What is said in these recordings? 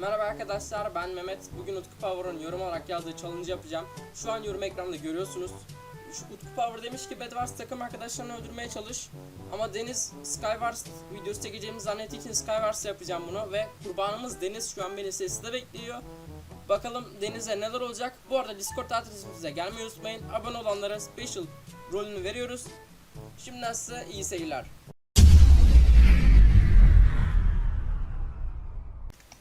Merhaba arkadaşlar ben Mehmet. Bugün Utku Power'ın yorum olarak yazdığı challenge yapacağım. Şu an yorum ekranında görüyorsunuz. Şu Utku Power demiş ki Bedwars takım arkadaşlarını öldürmeye çalış. Ama Deniz Skywars videosu çekeceğimizi zannettiği için Skywars yapacağım bunu. Ve kurbanımız Deniz şu an beni sesli bekliyor. Bakalım Deniz'e neler olacak. Bu arada Discord adresimize gelmeyi unutmayın. Abone olanlara special rolünü veriyoruz. Şimdiden size iyi seyirler.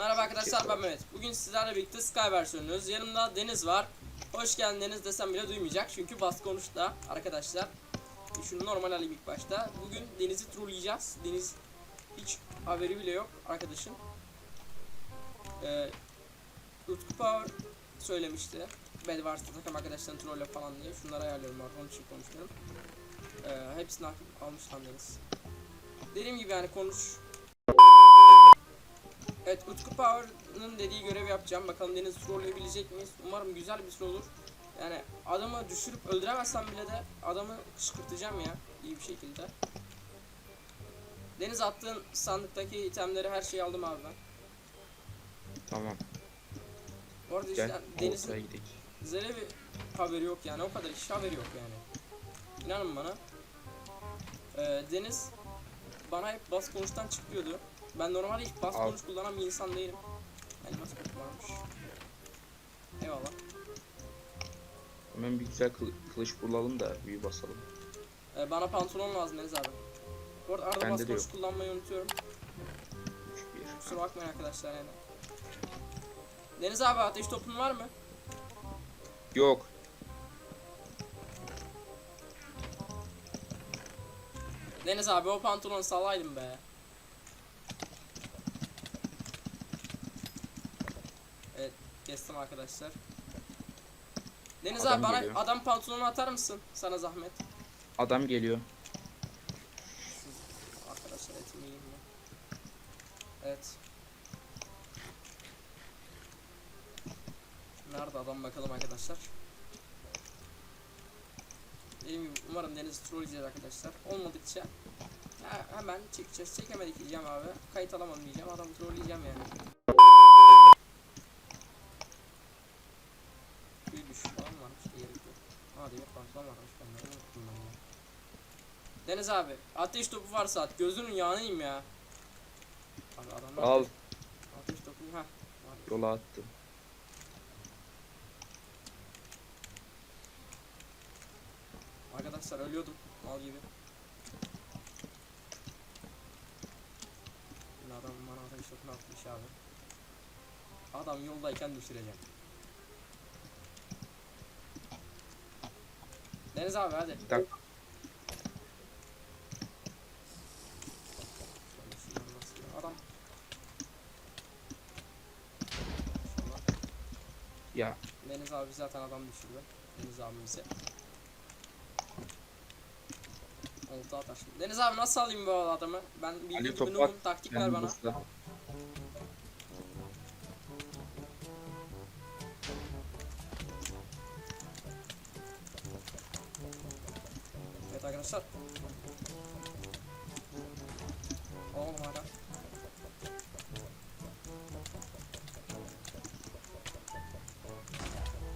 Merhaba arkadaşlar ben Mehmet. Bugün sizlerle birlikte Skywars oynuyoruz. Yanımda Deniz var. Hoş geldin Deniz desem bile duymayacak çünkü bas konuşta arkadaşlar. Şunu normal alayım ilk başta. Bugün Deniz'i trolleyeceğiz. Deniz hiç haberi bile yok arkadaşın. Ee, Utku Power söylemişti. Bedwars'ta takım arkadaşlarını trolle falan diye. Şunları ayarlıyorum var. Onun için konuşuyorum. Ee, hepsini al- almış lan Deniz. Dediğim gibi yani konuş Evet Utku Power'ın dediği görevi yapacağım. Bakalım Deniz trolleyebilecek miyiz? Umarım güzel bir süre olur. Yani adamı düşürüp öldüremezsem bile de adamı kışkırtacağım ya iyi bir şekilde. Deniz attığın sandıktaki itemleri her şeyi aldım abi ben. Tamam. Bu arada Gel. işte Deniz'in zerre bir haberi yok yani o kadar iş haberi yok yani. İnanın bana. Ee, Deniz bana hep bas konuştan çıkıyordu. Ben normalde hiç bas konuş kullanan bir insan değilim. Elmas kullanmış. Eyvallah. Hemen bir güzel kılı- kılıç bulalım da büyü basalım. Ee, bana pantolon lazım Deniz abi. Bu arada arada bas konuş kullanmayı unutuyorum. 3 Kusura bakmayın arkadaşlar yani. Deniz abi ateş topun var mı? 1. Yok. Deniz abi o pantolonu salaydın be. Evet kestim arkadaşlar. Deniz Adam abi bana geliyor. adam pantolonu atar mısın? Sana zahmet. Adam geliyor. Arkadaşlar etimi yiyeyim mi? Evet. Nerede adam bakalım arkadaşlar. Dediğim gibi umarım Deniz trolleyeceğiz arkadaşlar. Olmadıkça ha, hemen çekeceğiz. Çekemedik diyeceğim abi. Kayıt alamadım diyeceğim. Adamı trolleyeceğim yani. Bir düş falan varmış. Gerek yok. Aa demir pantolon varmış. Ben de unuttum ben ya. Deniz abi ateş topu varsa at gözünün yanayım ya. Abi adamlar Al. ateş, topu ha. Yola attım. Arkadaşlar ölüyordum mal gibi. Yine adam bana ateş topunu atmış abi. Adam yoldayken düşüreceğim. Deniz abi hadi. Bir dakika. Şöyle şunları nasıl- Adam. İnşallah. Ya Deniz abi zaten adam düşürdü. Deniz abi bize. Olta atar şimdi. Deniz abi nasıl alayım bu adamı? Ben bildiğin Ali gibi noobum, taktik ver bana. yanımızda.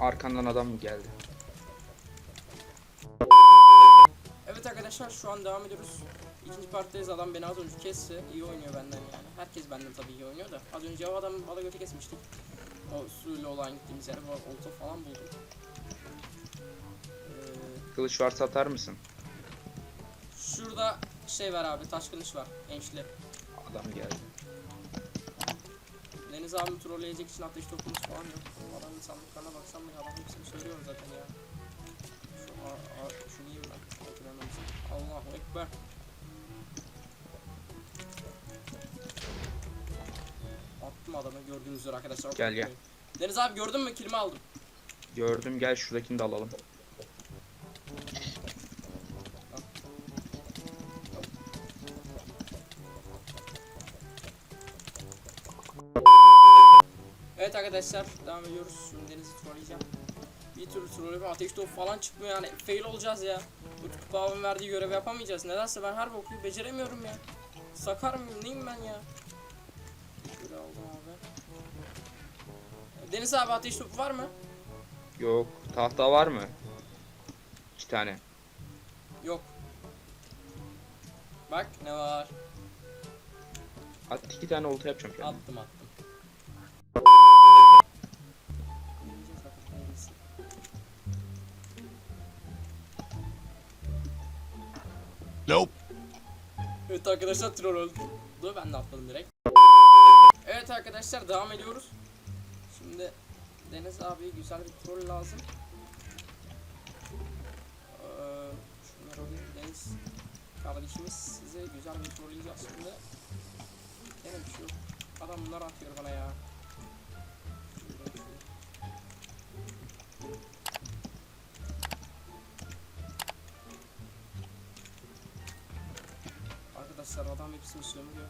Arkandan adam mı geldi? Evet arkadaşlar şu an devam ediyoruz. İkinci parttayız adam beni az önce kesse iyi oynuyor benden yani. Herkes benden tabii iyi oynuyor da. Az önce o adamı bala götü kesmiştik. O suyla olan gittiğimiz yer var olta falan buldum. Ee, Kılıç varsa atar mısın? şurada şey var abi taş kılıç var ençli. Adam geldi. Deniz abimi trolleyecek için ateş topumuz falan yok. Adamın sandıklarına baksam ya adam hepsini söylüyorum zaten ya. Şu, a, a, şunu yiyeyim ben. Allahu Ekber. Attım adamı gördüğünüz üzere arkadaşlar. Gel, gel. Deniz abi gördün mü kilimi aldım. Gördüm gel şuradakini de alalım. Evet arkadaşlar devam ediyoruz. Şimdi Deniz'i trolleyeceğim. Bir türlü trolleyeceğim. Ateş topu falan çıkmıyor yani. Fail olacağız ya. Bu kupa abim verdiği görevi yapamayacağız. Nedense ben her bokuyu beceremiyorum ya. Sakar mıyım neyim ben ya? Şöyle aldım abi. Deniz abi ateş topu var mı? Yok. Tahta var mı? İki tane. Yok. Bak ne var. Hatta iki tane olta yapacağım kendime. Attım attım. Nope. Evet arkadaşlar troll öldü. Ben de atladım direkt. Evet arkadaşlar devam ediyoruz. Şimdi Deniz abi güzel bir troll lazım. Ee, şunları alayım Deniz kardeşimiz size güzel bir trolleyeceğiz şimdi. Gene bir şey yok. Adam bunlar atıyor bana ya. Hepsini sömürüyor.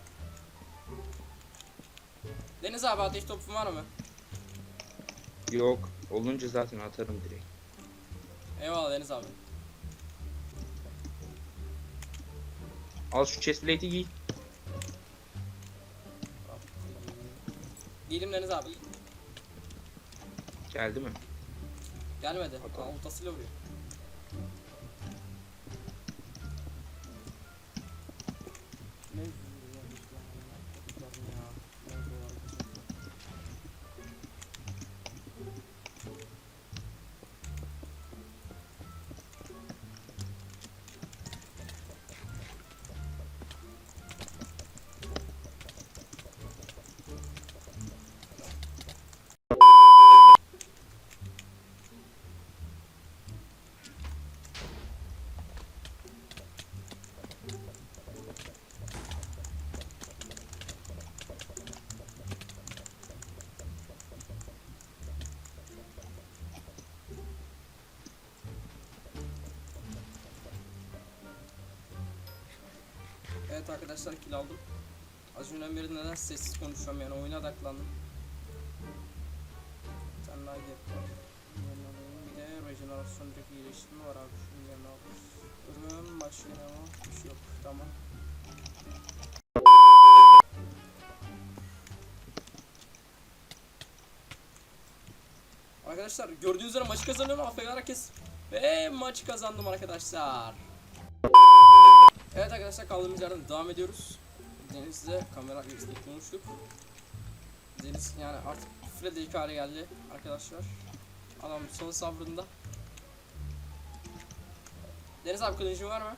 Deniz abi ateş topun var mı? Yok. Olunca zaten atarım direkt. Eyvallah Deniz abi. Al şu chestplate'i giy. Giydim Deniz abi. Geldi mi? Gelmedi. Oltasıyla vuruyor. Evet arkadaşlar kill aldım. Az önceden beri neden sessiz konuşuyorum yani oyuna odaklandım. Bir tane daha gap var. Bir de rejenerasyondaki iyileştirme var abi. Şunun yerine al. Ürün başka ne var? Bir şey yok. Tamam. Arkadaşlar gördüğünüz üzere maçı kazanıyorum. Herkes. Ve maçı kazandım arkadaşlar. Evet arkadaşlar kaldığımız yerden devam ediyoruz. Deniz'le kamera geçtiğini konuştuk. Deniz yani artık küfre de ilk hale geldi arkadaşlar. Adam son sabrında. Deniz abi kılıcın var mı?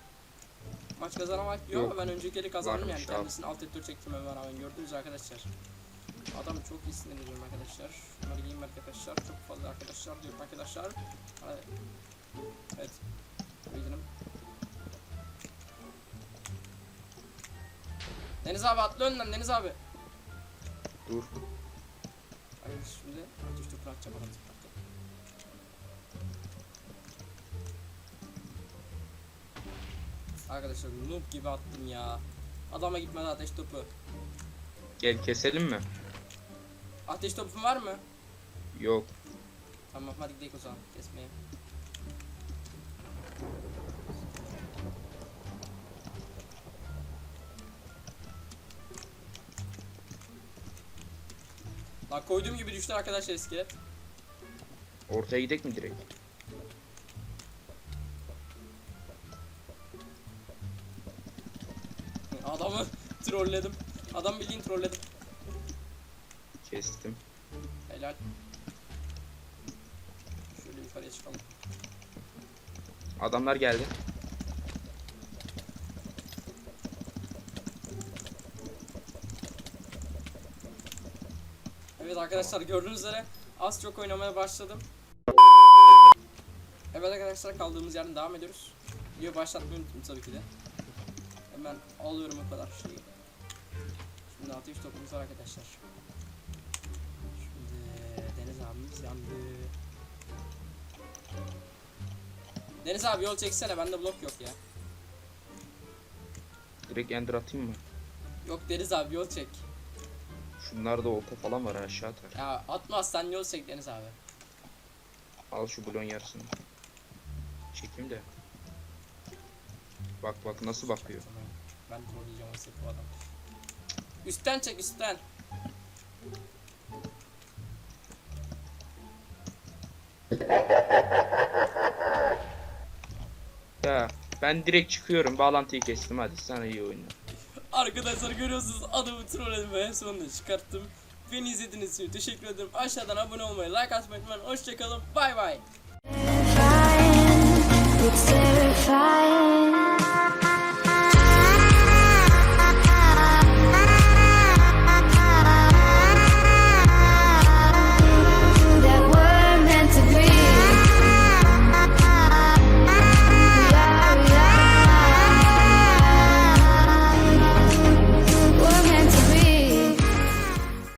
Maç kazanamak Yok. ama ben önceki eli kazandım yani Varmış abi. kendisini alt ettir çektirmeme rağmen gördünüz arkadaşlar. Adam çok iyi sinirleniyorum arkadaşlar. Şuna gideyim arkadaşlar. Çok fazla arkadaşlar diyorum arkadaşlar. Hadi. Evet. Bildirim. Deniz abi atla önden Deniz abi. Dur. Hayır şimdi ateş topunu atacağım adam zıplattı. Arkadaşlar noob gibi attım ya. Adama gitmedi ateş topu. Gel keselim mi? Ateş topun var mı? Yok. Tamam hadi gidelim o zaman kesmeye. Lan koyduğum gibi düştü arkadaşlar iskelet. Ortaya gidek mi direkt? Adamı trolledim. Adam bildiğin trolledim. Kestim. Helal. Şöyle yukarıya çıkalım. Adamlar geldi. Evet arkadaşlar gördüğünüz üzere az çok oynamaya başladım. Evet arkadaşlar kaldığımız yerden devam ediyoruz. Video başlatmayı unuttum tabii ki de. Hemen alıyorum o kadar şeyi. Şimdi ateş topumuz var arkadaşlar. Şimdi Deniz abimiz yandı. Deniz abi yol çeksene bende blok yok ya. Direkt ender atayım mı? Yok Deniz abi yol çek. Şunlarda olta falan var aşağı atar. Ya atmaz sen yol çek Deniz abi. Al şu blon yarısını. Çekeyim de. Bak bak nasıl bakıyor. Tamam. Ben trolleyeceğim o bu adam. Üstten çek üstten. Ya ben direkt çıkıyorum. Bağlantıyı kestim. Hadi sana iyi oyunlar. Arkadaşlar görüyorsunuz adamı trolledim ve sonunda çıkarttım. Beni izlediğiniz için teşekkür ederim. Aşağıdan abone olmayı, like atmayı unutmayın. Hoşçakalın. Bay bay. It's